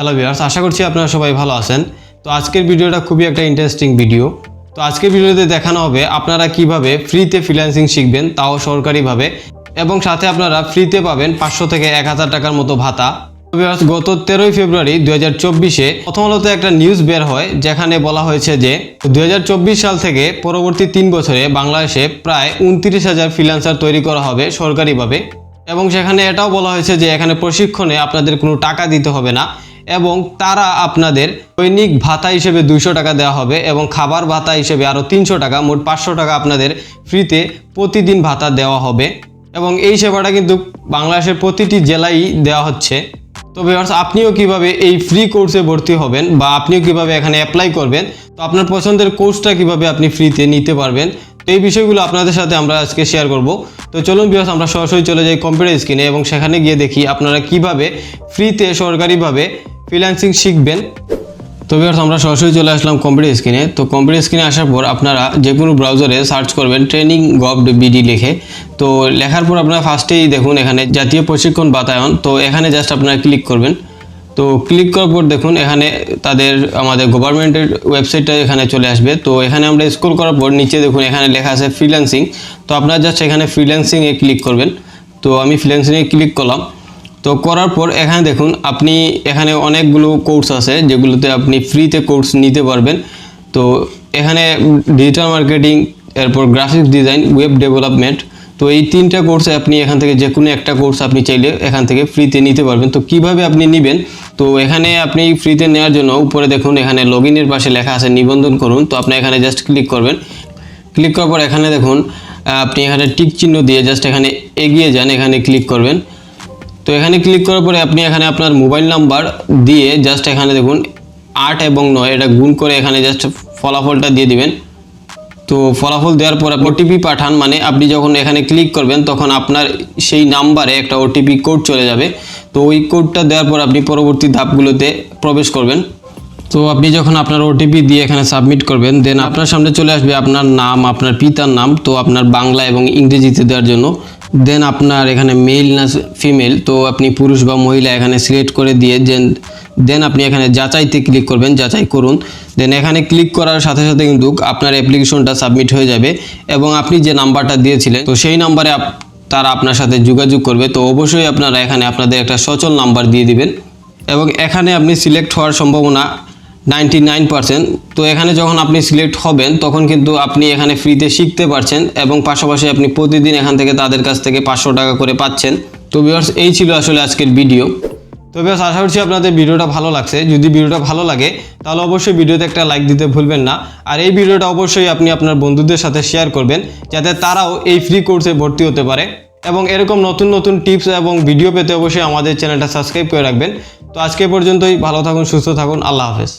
Hello viewers আশা করছি আপনারা সবাই ভালো আছেন। তো আজকের ভিডিওটা খুবই একটা ইন্টারেস্টিং ভিডিও তো আজকের ভিডিওতে দেখানো হবে আপনারা কীভাবে ফ্রিতে ফ্রিল্যান্সিং শিখবেন তাও সরকারিভাবে এবং সাথে আপনারা ফ্রিতে পাবেন পাঁচশো থেকে এক হাজার টাকার মতো ভাতা। গত তেরোই ফেব্রুয়ারি দুই হাজার চব্বিশে প্রথম আলোতে একটা নিউজ বের হয়, যেখানে বলা হয়েছে যে দুই হাজার চব্বিশ সাল থেকে পরবর্তী তিন বছরে বাংলাদেশে প্রায় উনত্রিশ হাজার ফ্রিল্যান্সার তৈরি করা হবে সরকারিভাবে। এবং সেখানে এটাও বলা হয়েছে যে এখানে প্রশিক্ষণে আপনাদের কোনো টাকা দিতে হবে না। এবং তারা আপনাদের দৈনিক ভাতা হিসেবে দুইশো টাকা দেওয়া হবে এবং খাবার ভাতা হিসেবে আরও তিনশো টাকা, মোট পাঁচশো টাকা আপনাদের ফ্রিতে প্রতিদিন ভাতা দেওয়া হবে। এবং এই সেবাটা কিন্তু বাংলাদেশের প্রতিটি জেলায় দেওয়া হচ্ছে। তো ভিউয়ার্স আপনিও কীভাবে এই ফ্রি কোর্সে ভর্তি হবেন বা আপনিও কীভাবে এখানে অ্যাপ্লাই করবেন, তো আপনার পছন্দের কোর্সটা কীভাবে আপনি ফ্রিতে নিতে পারবেন, তো এই বিষয়গুলো আপনাদের সাথে আমরা আজকে শেয়ার করব। তো চলুন ভিউয়ার্স আমরা সরাসরি চলে যাই কম্পিউটার স্ক্রিনে এবং সেখানে গিয়ে দেখি আপনারা কীভাবে ফ্রিতে সরকারিভাবে ফ্রিল্যান্সিং শিখবেন তো ভিউয়ার্স আমরা সরাসরি চলে আসলাম কম্পিউটার স্ক্রিনে তো কম্পিউটার স্ক্রিনে আসার পর আপনারা যে কোনো ব্রাউজারে সার্চ করবেন ট্রেনিং গভ বিডি লিখে। তো লেখার পর আপনারা ফার্স্টেই দেখুন এখানে জাতীয় প্রশিক্ষণ বাতায়ন। তো এখানে জাস্ট আপনারা ক্লিক করবেন। তো ক্লিক করার পর দেখুন এখানে তাদের আমাদের গভর্নমেন্টের ওয়েবসাইটটা এখানে চলে আসবে। তো এখানে আমরা স্ক্রল করার পর নিচে দেখুন এখানে লেখা আছে ফ্রিল্যান্সিং তো আপনারা জাস্ট এখানে ফ্রিল্যান্সিংয়ে ক্লিক করবেন। তো আমি ফ্রিল্যান্সিংয়ে ক্লিক করলাম। তো করার পর এখানে দেখুন, আপনি এখানে অনেকগুলো কোর্স আছে যেগুলোতে আপনি ফ্রিতে কোর্স নিতে পারবেন। তো এখানে ডিজিটাল মার্কেটিং এরপর গ্রাফিক্স ডিজাইন ওয়েব ডেভেলপমেন্ট তো এই তিনটা কোর্সে আপনি এখান থেকে যে কোনো একটা কোর্স আপনি চাইলে এখান থেকে ফ্রিতে নিতে পারবেন। তো কীভাবে আপনি নেবেন? তো এখানে আপনি ফ্রিতে নেওয়ার জন্য উপরে দেখুন, এখানে লগ পাশে লেখা আছে নিবন্ধন করুন। তো আপনি এখানে জাস্ট ক্লিক করবেন। ক্লিক করার পর এখানে দেখুন আপনি এখানে টিক চিহ্ন দিয়ে জাস্ট এখানে এগিয়ে যান, এখানে ক্লিক করবেন। তো এখানে ক্লিক করার পরে আপনি এখানে আপনার মোবাইল নাম্বার দিয়ে জাস্ট এখানে দেখুন আট এবং নয়, এটা গুণ করে এখানে জাস্ট ফলাফলটা দিয়ে দিবেন। তো ফলাফল দেওয়ার পর ওটিপি পাঠান মানে আপনি যখন এখানে ক্লিক করবেন, তখন আপনার সেই নাম্বারে একটা ওটিপি কোড চলে যাবে। তো ওই কোডটা দেওয়ার পর আপনি পরবর্তী ধাপগুলোতে প্রবেশ করবেন। তো আপনি যখন আপনার ওটিপি দিয়ে এখানে সাবমিট করবেন দেন আপনার সামনে চলে আসবে আপনার নাম, আপনার পিতার নাম, তো আপনার বাংলা এবং ইংরেজিতে দেওয়ার জন্য। দেন আপনার এখানে মেল না ফিমেল তো আপনি পুরুষ বা মহিলা এখানে সিলেক্ট করে দিয়ে দেন দেন আপনি এখানে যাচাইতে ক্লিক করবেন, যাচাই করুন। দেন এখানে ক্লিক করার সাথে সাথে কিন্তু আপনার অ্যাপ্লিকেশনটা সাবমিট হয়ে যাবে এবং আপনি যে নাম্বারটা দিয়েছিলেন, তো সেই নাম্বারে তারা আপনার সাথে যোগাযোগ করবে। তো অবশ্যই আপনারা এখানে আপনাদের একটা সচল নাম্বার দিয়ে দিবেন এবং এখানে আপনি সিলেক্ট হওয়ার সম্ভাবনা নাইনটি নাইন পার্সেন্ট। তো এখানে যখন আপনি সিলেক্ট হবেন, তখন কিন্তু আপনি এখানে ফ্রিতে শিখতে পারছেন এবং পাশাপাশি আপনি প্রতিদিন এখান থেকে তাদের কাছ থেকে পাঁচশো টাকা করে পাচ্ছেন। তো ভিউয়ার্স এই ছিল আসলে আজকের ভিডিও তো ভিউয়ার্স আশা করছি আপনাদের ভিডিওটা ভালো লাগছে। যদি ভিডিওটা ভালো লাগে, তাহলে অবশ্যই ভিডিওতে একটা লাইক দিতে ভুলবেন না। আর এই ভিডিওটা অবশ্যই আপনি আপনার বন্ধুদের সাথে শেয়ার করবেন, যাতে তারাও এই ফ্রি কোর্সে ভর্তি হতে পারে। এবং এরকম নতুন নতুন টিপস এবং ভিডিও পেতে অবশ্যই আমাদের চ্যানেলটা সাবস্ক্রাইব করে রাখবেন। তো আজকে পর্যন্তই ভালো থাকুন সুস্থ থাকুন আল্লাহ হাফেজ।